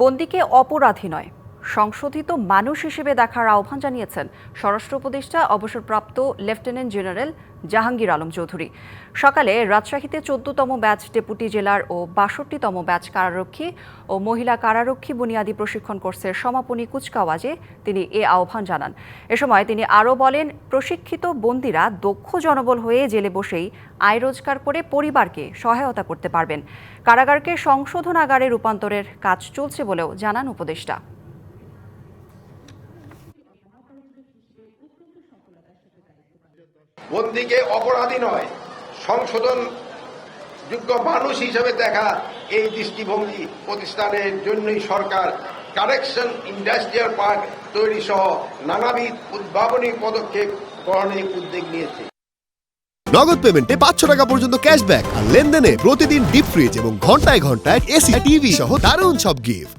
বন্দিকে অপরাধী নয়। সংশোধিত মানুষ হিসেবে দেখার আহ্বান জানিয়েছেন স্বরাষ্ট্র উপদেষ্টা, অবসরপ্রাপ্ত লেফটেন্যান্ট জেনারেল জাহাঙ্গীর আলম চৌধুরী। সকালে রাজশাহীতে চোদ্দতম ব্যাচ ডেপুটি জেলার ও বাষট্টিতম ব্যাচ কারারক্ষী ও মহিলা কারারক্ষী বুনিয়াদী প্রশিক্ষণ কোর্সের সমাপনী কুচকাওয়াজে তিনি এ আহ্বান জানান। এ সময় তিনি আরও বলেন, প্রশিক্ষিত বন্দীরা দক্ষ জনবল হয়ে জেলে বসেই আয় রোজগার করে পরিবারকে সহায়তা করতে পারবেন। কারাগারকে সংশোধনাগারে রূপান্তরের কাজ চলছে বলেও জানান উপদেষ্টা। বন্দিকে অপরাধী নয়, সংশোধন যোগ্য মানুষ হিসেবে দেখা এই দৃষ্টিভঙ্গি প্রতিষ্ঠানের জন্যই সরকার কারেকশন ইন্ডাস্ট্রিয়াল পার্ক তৈরি সহ নানাবিধ উদ্ভাবনী পদক্ষেপ গ্রহণের উদ্যোগ নিয়েছে। নগদ পেমেন্টে পাঁচশো টাকা পর্যন্ত ক্যাশব্যাক আর লেনদেনে প্রতিদিন ডিপ ফ্রিজ এবং ঘন্টায় ঘন্টায় এসি, টিভি সহ দারুণ সব গিফট